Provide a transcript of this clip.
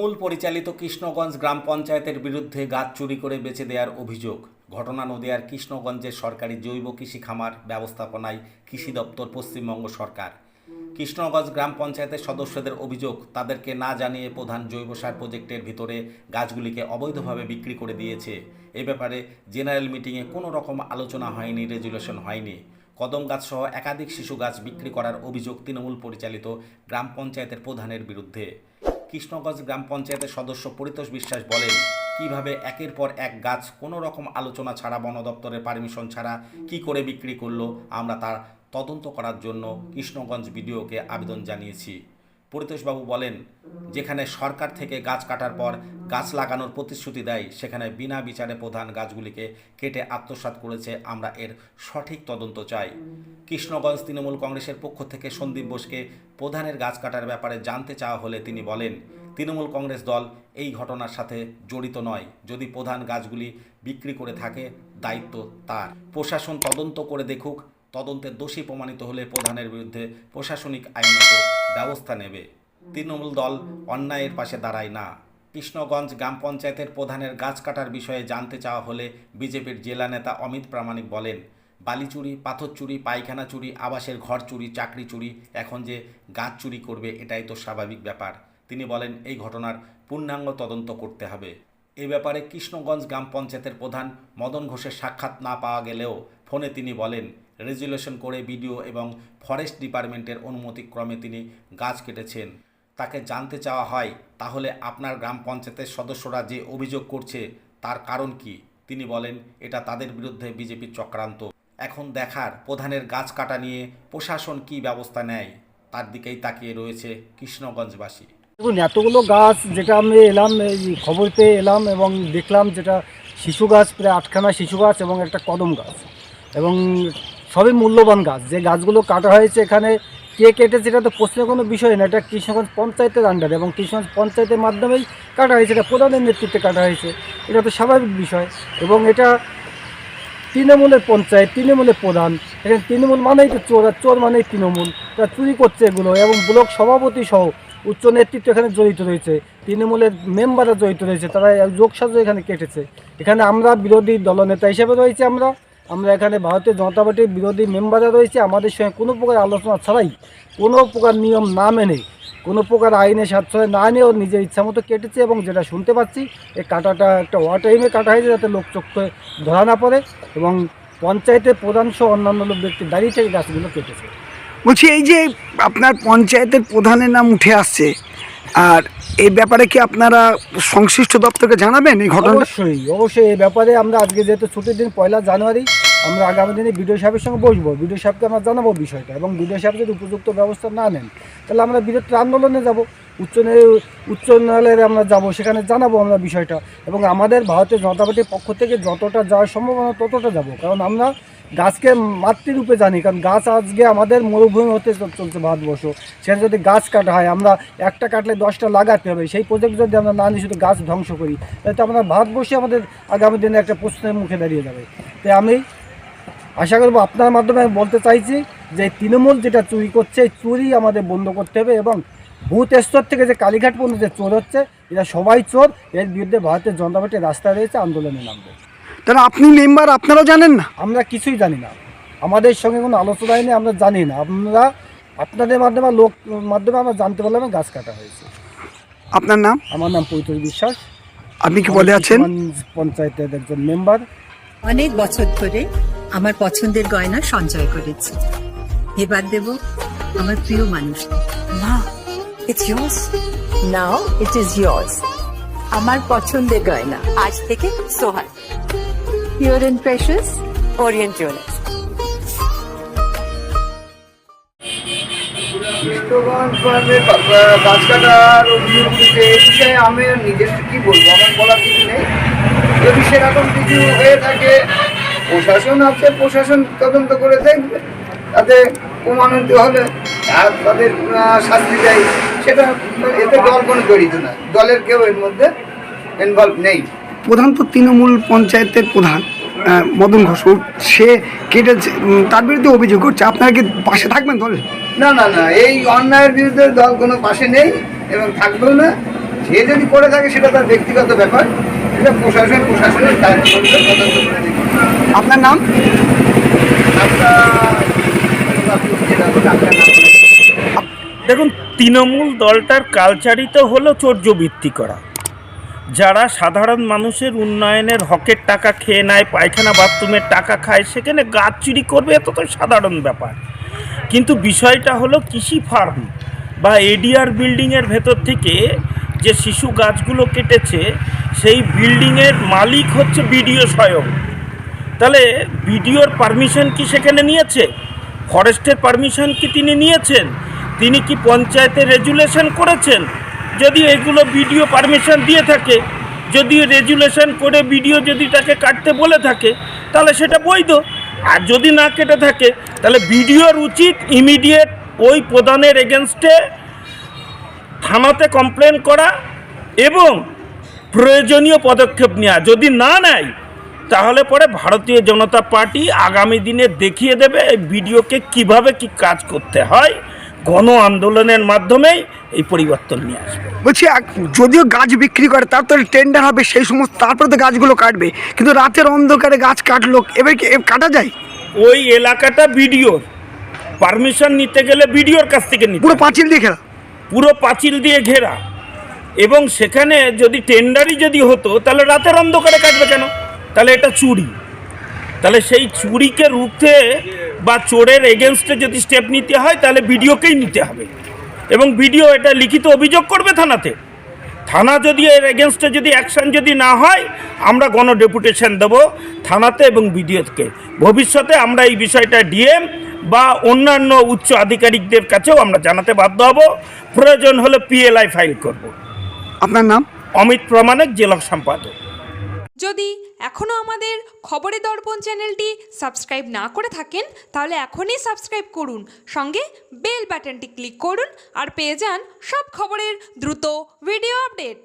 তৃণমূল পরিচালিত কৃষ্ণগঞ্জ গ্রাম পঞ্চায়েতের বিরুদ্ধে গাছ চুরি করে বেচে দেওয়ার অভিযোগ। ঘটনা নদিয়ার কৃষ্ণগঞ্জের সরকারি জৈব কৃষি খামার ব্যবস্থাপনায় কৃষি দপ্তর পশ্চিমবঙ্গ সরকার। কৃষ্ণগঞ্জ গ্রাম পঞ্চায়েতের সদস্যদের অভিযোগ, তাদেরকে না জানিয়ে প্রধান জৈব সার প্রজেক্টের ভিতরে গাছগুলিকে অবৈধভাবে বিক্রি করে দিয়েছে। এ ব্যাপারে জেনারেল মিটিংয়ে কোনো রকম আলোচনা হয়নি, রেজুলেশন হয়নি। কদম গাছ সহ একাধিক শিশু গাছ বিক্রি করার অভিযোগ তৃণমূল পরিচালিত গ্রাম পঞ্চায়েতের প্রধানের বিরুদ্ধে। কৃষ্ণগঞ্জ গ্রাম পঞ্চায়েতের সদস্য পরিতোষ বিশ্বাস বলেন, কীভাবে একের পর এক গাছ কোনো রকম আলোচনা ছাড়া বন দপ্তরের পারমিশন ছাড়া কি করে বিক্রি করল, আমরা তার তদন্ত করার জন্য কৃষ্ণগঞ্জ বিডিওকে আবেদন জানিয়েছি। পরিতোষবাবু বলেন, যেখানে সরকার থেকে গাছ কাটার পর গাছ লাগানোর প্রতিশ্রুতি দেয়, সেখানে বিনা বিচারে প্রধান গাছগুলিকে কেটে আত্মসাৎ করেছে আমরা এর সঠিক তদন্ত চাই। কৃষ্ণগঞ্জ তৃণমূল কংগ্রেসের পক্ষ থেকে সন্দীপ বোসকে প্রধানের গাছ কাটার ব্যাপারে জানতে চাওয়া হলে তিনি বলেন, তৃণমূল কংগ্রেস দল এই ঘটনার সাথে জড়িত নয়। যদি প্রধান গাছগুলি বিক্রি করে থাকে, দায়িত্ব তার। প্রশাসন তদন্ত করে দেখুক। তদন্তের দোষী প্রমাণিত হলে প্রধানের বিরুদ্ধে প্রশাসনিক আইনত ব্যবস্থা নেবে। তৃণমূল দল অন্যায়ের পাশে দাঁড়ায় না। কৃষ্ণগঞ্জ গ্রাম পঞ্চায়েতের প্রধানের গাছ কাটার বিষয়ে জানতে চাওয়া হলে বিজেপির জেলা নেতা অমিত প্রামাণিক বলেন, বালি চুরি, পাথর চুরি, পায়খানা চুরি, আবাসের ঘর চুরি, চাকরি চুরি, এখন যে গাছ চুরি করবে এটাই তো স্বাভাবিক ব্যাপার। তিনি বলেন, এই ঘটনার পূর্ণাঙ্গ তদন্ত করতে হবে। এ ব্যাপারে কৃষ্ণগঞ্জ গ্রাম পঞ্চায়েতের প্রধান মদন ঘোষের সাক্ষাৎ না পাওয়া গেলেও ফোনে তিনি বলেন রেজুলেশন করে বিডিও এবং ফরেস্ট ডিপার্টমেন্টের অনুমতিক্রমে তিনি গাছ কেটেছেন। তাকে জানতে চাওয়া হয়, তাহলে আপনার গ্রাম পঞ্চায়েতের সদস্যরা যে অভিযোগ করছে, তার কারণ কি? তিনি বলেন, এটা তাদের বিরুদ্ধে বিজেপির চক্রান্ত। এখন দেখার প্রধানের গাছ কাটা নিয়ে প্রশাসন কি ব্যবস্থা নেয়, তার দিকেই তাকিয়ে রয়েছে কৃষ্ণগঞ্জবাসী। দেখুন, এতগুলো গাছ যেটা আমি এলাম, এই খবর পেয়ে এলাম এবং দেখলাম যেটা শিশু গাছ, প্রায় আটখানা শিশু গাছ এবং একটা কদম গাছ। এবং সবই মূল্যবান গাছ। যে গাছগুলো কাটা হয়েছে এখানে কে কেটেছে এটা তো প্রশ্নের কোনো বিষয় না। এটা কৃষ্ণগঞ্জ পঞ্চায়েতের আন্ডারে এবং কৃষ্ণগঞ্জ পঞ্চায়েতের মাধ্যমেই কাটা হয়েছে, এটা প্রধানের নেতৃত্বে কাটা হয়েছে। এটা তো স্বাভাবিক বিষয় এবং এটা তৃণমূলের পঞ্চায়েত, তৃণমূলের প্রধান। এখানে তৃণমূল মানেই তো চোর, আর চোর মানেই তৃণমূল। তারা চুরি করছে এগুলো এবং ব্লক সভাপতি সহ উচ্চ নেতৃত্ব এখানে জড়িত রয়েছে। তৃণমূলের মেম্বাররা জড়িত রয়েছে, তারা যোগসাজ এখানে কেটেছে। এখানে আমরা বিরোধী দলনেতা হিসেবে রয়েছে আমরা। আমরা এখানে ভারতীয় জনতা পার্টির বিরোধী মেম্বাররা রয়েছে আমাদের সঙ্গে কোনো প্রকার আলোচনা ছাড়াই কোনো প্রকার নিয়ম না মেনে কোনো প্রকার আইনে সাশ্রয় না নিয়ে ওর নিজের ইচ্ছা মতো কেটেছে এবং যেটা শুনতে পাচ্ছি এই কাটাটা একটা ওয়ার টাইমে কাটা হয়েছে যাতে লোক চক্ষে ধরা না পড়ে এবং পঞ্চায়েতের প্রধান সহ অন্যান্য লোক ব্যক্তি দাঁড়িয়ে থেকে গাছগুলো কেটেছে। বলছি এই যে আপনার পঞ্চায়েতের প্রধানের নাম উঠে আসছে আর এই ব্যাপারে কি আপনারা সংশ্লিষ্ট দপ্তরকে জানাবেন এই ঘটনা? অবশ্যই অবশ্যই। এই ব্যাপারে আমরা আজকে যেহেতু ছুটির দিন পয়লা জানুয়ারি আমরা আগামী দিনে বিডিও সাহেবের সঙ্গে বসবো। বিডিও সাহেবকে আমরা জানাব বিষয়টা এবং বিডিও সাহেব যদি উপযুক্ত ব্যবস্থা না নেন, তাহলে আমরা বৃহত্তর আন্দোলনে যাব। উচ্চ উচ্চ ন্যায়ালয়ে আমরা যাব, সেখানে জানাব আমরা বিষয়টা। এবং আমাদের ভারতের জনতা পার্টির পক্ষ থেকে যতটা যাওয়ার সম্ভাবনা, ততটা যাব। কারণ আমরা গাছকে মাতৃরূপে জানি। কারণ গাছ আজকে আমাদের মরুভূমি হতে চলছে ভারতবর্ষ। সেখানে যদি গাছ কাটা হয়, আমরা একটা কাটলে দশটা লাগাতে হবে। সেই প্রজেক্ট যদি আমরা না নিই শুধু গাছ ধ্বংস করি, তাহলে তো আমরা ভারতবর্ষে আমাদের আগামী দিনে একটা প্রশ্নের মুখে দাঁড়িয়ে যাবে। তাই আমি আশা করব আপনার মাধ্যমে আমি বলতে চাইছি যে এই তৃণমূল যেটা চুরি করছে এই চুরি আমাদের বন্ধ করতে হবে এবং বুথ স্তর থেকে যে কালীঘাট পর্যন্ত যে চোর হচ্ছে এরা সবাই চোর। এর বিরুদ্ধে ভারতের জনতা পার্টি রাস্তায় রয়েছে আন্দোলনে নামবে। তাহলে আপনি মেম্বার আপনারা জানেন না? আমরা কিছুই জানি না। আমাদের সঙ্গে কোনো আলোচনা হয়নি আমরা জানি না। আমরা আপনাদের মাধ্যমে লোক মাধ্যমে আমরা জানতে পারলাম গাছ কাটা হয়েছে। আপনার নাম? আমার নাম পৈতর বিশ্বাস। আপনি কি বলে আছেন? পঞ্চায়েতের একজন মেম্বার। অনেক বছর ধরে আমার পছন্দের গয়না সঞ্চয় করেছি। এবার দেব আমার প্রিয় মানুষ। It's now it is yours. আমার পছন্দের গয়না। আজ থেকে Sohan pure and precious Orient jewellers Krishnaganj ফার্মের গাছ কাটার অভিযোগগুলিতে এই বিষয়ে আমি নিজস্ব কি বলব? আমার বলার কিছু নেই। যদি সেরকম কিছু হয়ে থাকে প্রশাসন আছে প্রশাসন তদন্ত করে দেখবে। তাতে প্রমাণিত হলে আর তাদের শাস্তি দেয়। সেটা এতে দল কোনো জড়িত না। দলের কেউ এর মধ্যে ইনভলভ নেই। প্রধান তো তৃণমূল পঞ্চায়েতের প্রধান মদন ঘোষ। সে কেটেছে তার বিরুদ্ধে অভিযোগ করছে। আপনারা কি পাশে থাকবেন দলে? না না না এই অন্যায়ের বিরুদ্ধে দল কোনো পাশে নেই এবং থাকবেও না। সে যদি করে থাকে সেটা তার ব্যক্তিগত ব্যাপার। এটা প্রশাসন প্রশাসনের আপনার নাম? দেখুন তৃণমূল দলটার কালচারই তো হলো চর্যবৃত্তি করা। যারা সাধারণ মানুষের উন্নয়নের হকের টাকা খেয়ে নেয় পায়খানা বাথরুমের টাকা খায় সেখানে গাছ চুরি করবে এত তো সাধারণ ব্যাপার। কিন্তু বিষয়টা হলো কৃষি ফার্ম বা এডিআর বিল্ডিংয়ের ভেতর থেকে যে শিশু গাছগুলো কেটেছে সেই বিল্ডিংয়ের মালিক হচ্ছে বিডিও স্বয়ং। তাহলে বিডিওর পারমিশন কি সেখানে নিয়েছে? ফরেস্টের পারমিশন কি তিনি নিয়েছেন? তিনি কি পঞ্চায়েতে রেজুলেশন করেছেন? যদি এগুলো বিডিও পারমিশন দিয়ে থাকে যদি রেজুলেশন করে বিডিও যদি তাকে কাটতে বলে থাকে, তাহলে সেটা বৈধ। আর যদি না কেটে থাকে, তাহলে বিডিওর উচিত ইমিডিয়েট ওই প্রধানের এগেনস্টে থানাতে কমপ্লেন করা এবং প্রয়োজনীয় পদক্ষেপ নেওয়া যদি না নেয় তাহলে পরে ভারতীয় জনতা পার্টি আগামী দিনে দেখিয়ে দেবে এই ভিডিওকে কীভাবে কি কাজ করতে হয়। গণ আন্দোলনের মাধ্যমেই এই পরিবর্তন নিয়ে আসবে। বলছি যদিও গাছ বিক্রি করে তার তো টেন্ডার হবে সেই সমস্ত তারপরে তো গাছগুলো কাটবে। কিন্তু রাতের অন্ধকারে গাছ কাটলো এবার কি কাটা যায়? ওই এলাকাটা ভিডিওর। পারমিশন নিতে গেলে ভিডিওর কাছ থেকে নিতে পুরো পাঁচিল দিয়ে ঘেরা? পুরো পাঁচিল দিয়ে ঘেরা। এবং সেখানে যদি টেন্ডারই যদি হতো, তাহলে রাতের অন্ধকারে কাটবে কেন? তাহলে এটা চুরি। তাহলে সেই চুরিকে রুখতে বা চোরের এগেনস্টে যদি স্টেপ নিতে হয়, তাহলে ভিডিওকেই নিতে হবে। এবং ভিডিও এটা লিখিত অভিযোগ করবে থানাতে। থানা যদি এর এগেনস্টে যদি অ্যাকশন যদি না হয়, আমরা গণ ডেপুটেশন দেবো থানাতে এবং বিডিওকে ভবিষ্যতে আমরা এই বিষয়টা ডিএম বা অন্যান্য উচ্চ আধিকারিকদের কাছেও আমরা জানাতে বাধ্য হব। প্রয়োজন হলে পিএলআই ফাইল করব। আপনার নাম? অমিত প্রমাণিক জেলা সম্পাদক। যদি এখনও আমাদের খবরে দর্পণ চ্যানেলটি সাবস্ক্রাইব না করে থাকেন তাহলে এখনই সাবস্ক্রাইব করুন। সঙ্গে বেল বাটনটি ক্লিক করুন আর পেয়ে যান সব খবরের দ্রুত ভিডিও আপডেট।